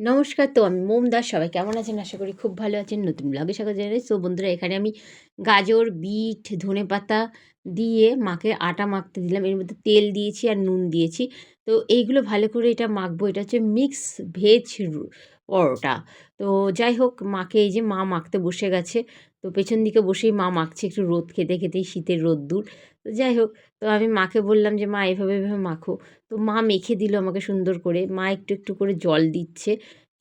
নমস্কার, তো আমি মোম দাস সবাই কেমন আছেন? আশা করি খুব ভালো আছেন। নতুন ব্লগে স্বাগত জানাই। সো বন্ধুরা, এখানে আমি গাজর, বিট, ধনে পাতা দিয়ে মাকে আটা মাখতে দিলাম। এর মধ্যে তেল দিয়েছি আর নুন দিয়েছি। তো এইগুলো ভালো করে এটা মাখবো। এটা হচ্ছে মিক্স ভেজ পরোটা। তো যাই হোক, মাকে এই যে মা মাখতে বসে গেছে, তো পেছন দিকে বসেই মা মাখছে একটু রোদ খেতে খেতেই শীতের রোদ্দুর। তো যাই হোক, তো আমি মাকে বললাম যে, মা, এভাবে এভাবে মাখো। তো মা মেখে দিল আমাকে সুন্দর করে। মা একটু একটু করে জল দিচ্ছে।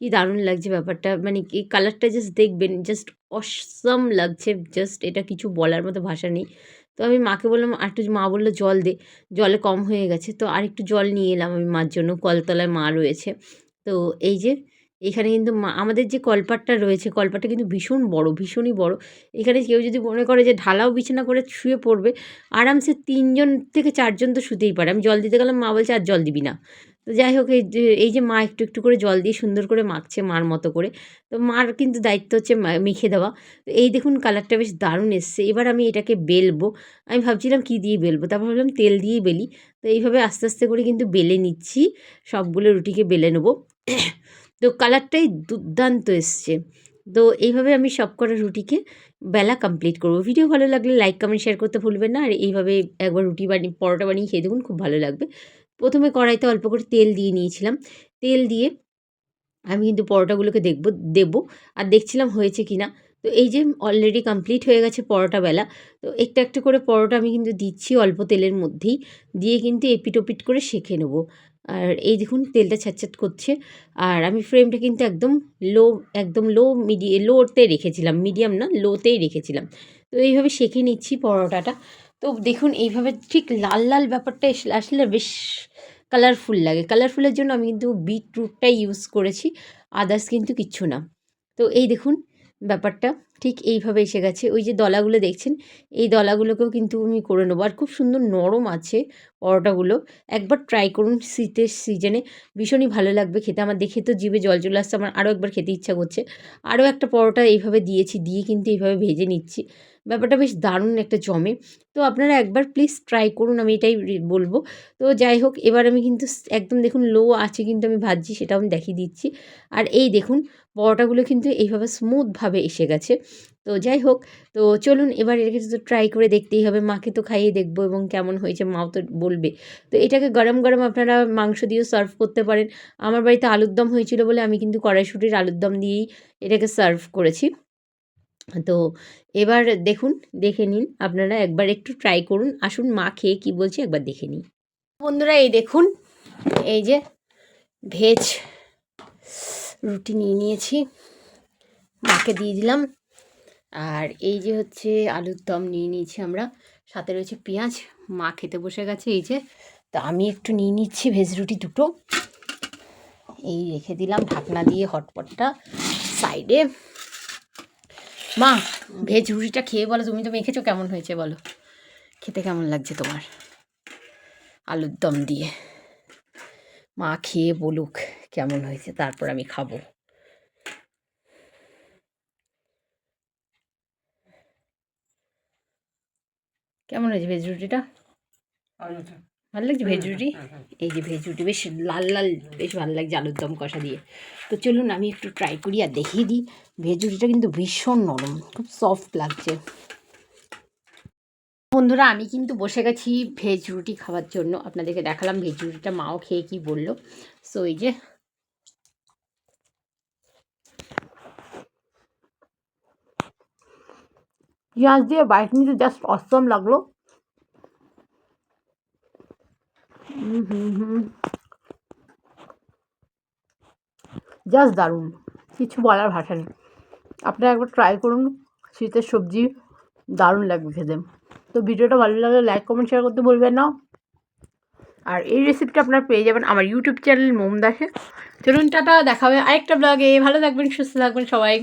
কি দারুণ লাগছে ব্যাপারটা। মানে এই কালারটা জাস্ট দেখবেন, জাস্ট অসম লাগছে, জাস্ট এটা কিছু বলার মতো ভাষা নেই। তো আমি মাকে বললাম, আর একটু মা বলল জল দে। জলে কম হয়ে গেছে। তো আর একটু জল নিয়ে এলাম আমি মার জন্য। কলতলায় মা রয়েছে। তো এই যে এখানে কিন্তু আমাদের যে কলপাটটা রয়েছে, কলপাটটা কিন্তু ভীষণ বড়, ভীষণই বড়। এখানে কেউ যদি মনে করে যে ঢালাও বিছানা করে শুয়ে পড়বে, আরামসে তিনজন থেকে চারজন তো শুতেই পারে। আমি জল দিতে গেলাম, মা বলছে, আর জল দিবি না। তো যাই হোক, এই যে এই যে মা একটু একটু করে জল দিয়ে সুন্দর করে মাখছে মার মতো করে। তো মার কিন্তু দায়িত্ব হচ্ছে মেখে দেওয়া। তো এই দেখুন কালারটা বেশ দারুণ এসছে। এবার আমি এটাকে বেলবো। আমি ভাবছিলাম কী দিয়ে বেলবো, তারপর ভাবলাম তেল দিয়েই বেলি। তো এইভাবে আস্তে আস্তে করে কিন্তু বেলে নিচ্ছি। সবগুলো রুটিকে বেলে নেব। তো কালারটাই দুর্দান্ত এসছে। তো এইভাবে আমি সব কটা রুটিকে বেলা কমপ্লিট করব। ভিডিও ভালো লাগলে লাইক কমেন্ট শেয়ার করতে ভুলবেন না। আর এইভাবে একবার রুটি বানিয়ে, পরোটা বানিয়ে খেয়ে দেখুন, খুব ভালো লাগবে। প্রথমে কড়াইতে অল্প করে তেল দিয়ে নিয়েছিলাম। তেল দিয়ে আমি কিন্তু পরোটাগুলোকে দেখব, দেব। আর দেখছিলাম হয়েছে কি না তো এই যে অলরেডি কমপ্লিট হয়ে গেছে পরোটা বেলা, তো একটা একটা করে পরোটা আমি কিন্তু দিচ্ছি অল্প তেলের মধ্যেই। দিয়ে কিন্তু এপিট ওপিট করে শেখে নেব। আর এই দেখুন তেলটা ছ্যাঁচছ্যাঁত করছে। আর আমি ফ্রেমটা কিন্তু একদম লো একদম লো মিডি লোতে রেখেছিলাম মিডিয়াম না লোতেই রেখেছিলাম। তো এইভাবে শেখে নিচ্ছি পরোটাটা। তো দেখুন এইভাবে ঠিক লাল লাল ব্যাপারটা আসলে বেশ কালারফুল লাগে। কালারফুলের জন্য আমি কিন্তু বিটরুটটাই ইউজ করেছি আদার্স কিন্তু কিচ্ছু না। তো এই দেখুন ব্যাপারটা। ঠিক এইভাবে এসে গেছে। ওই যে দলাগুলো দেখছেন, এই দলাগুলোকেও কিন্তু আমি করে নেব। আর খুব সুন্দর নরম আছে পরোটাগুলো। একবার ট্রাই করুন শীতের সিজনে ভীষণই ভালো লাগবে খেতে। আমার দেখে তো জিভে জল চলে আসছে। আমার আরও একবার খেতে ইচ্ছা করছে। আরও একটা পরোটা এইভাবে দিয়েছি, দিয়ে কিন্তু এইভাবে ভেজে নিচ্ছি। ব্যাপারটা বেশ দারুণ একটা জমে। তো আপনারা একবার প্লিজ ট্রাই করুন, আমি এটাই বলব। তো যাই হোক, এবার আমি কিন্তু একদম দেখুন লো আছে কিন্তু আমি ভাজছি, সেটাও আমি দেখিয়ে দিচ্ছি। আর এই দেখুন, পরোটাগুলো কিন্তু এইভাবে স্মুথভাবে এসে গেছে। তো যাই হোক, তো চলুন, এবার এটাকে তো ট্রাই করে দেখতেই হবে, মাকে তো খাইয়ে দেখব এবং কেমন হয়েছে, মাও তো বলবে। তো এটাকে গরম গরম আপনারা মাংস দিয়েও সার্ভ করতে পারেন। আমার বাড়িতে আলুর দম হয়েছিল বলে আমি কিন্তু কড়াইশুটির আলুর দম দিয়েই এটাকে সার্ভ করেছি। তো এবার দেখুন, দেখে নিন। আপনারা একবার একটু ট্রাই করুন। আসুন মা খেয়ে কী বলছে একবার দেখে নিন বন্ধুরা, এই দেখুন, এই যে ভেজ রুটি নিয়ে নিয়েছি। মাকে দিয়ে দিলাম। আর এই যে হচ্ছে আলুর দম নিয়ে নিয়েছি আমরা। সাথে রয়েছে পেঁয়াজ। মা খেতে বসে গেছে, এই যে। তা আমি একটু নিয়ে নিচ্ছি ভেজ রুটি দুটো। এই রেখে দিলাম ঢাকনা দিয়ে হটপটটা সাইডে মা, ভেজ রুটিটা খেয়ে বলো, তুমি তো মেখেছো, কেমন হয়েছে বলো। খেতে কেমন লাগছে তোমার? আলুর দম দিয়ে। মা খেয়ে বলুক কেমন হয়েছে, তারপর আমি খাব। কেমন হয়েছে ভেজ রুটিটা? ভালো লাগছে? ভেজ রুটি এই যে ভেজ রুটি বেশ লাল লাল বেশ ভালো লাগছে আলুর দম কষা দিয়ে। তো চলুন আমি একটু ট্রাই করি আর দেখিয়ে দিই। ভেজ রুটিটা কিন্তু ভীষণ নরম খুব সফট লাগছে। বন্ধুরা আমি কিন্তু বসে গেছি ভেজ রুটি খাওয়ার জন্য। আপনাদেরকে দেখালাম ভেজ রুটিটা মাও খেয়ে কি বলল। সো এই যে পেঁয়াজ দিয়ে বাইক নিতে জাস্ট অসম লাগল। জাস্ট দারুণ। কিছু বলার ভাষা নেই। আপনারা একবার ট্রাই করুন। শীতের সবজি দারুণ লাগবে খেতে। তো ভিডিওটা ভালো লাগলে লাইক কমেন্ট শেয়ার করতে বলবেন না। আর এই রেসিপিটা আপনারা পেয়ে যাবেন আমার ইউটিউব চ্যানেল মোম দাসে চলুন, টাটা, দেখা হবে আরেকটা ব্লগে ভালো থাকবেন, সুস্থ থাকবেন সবাই।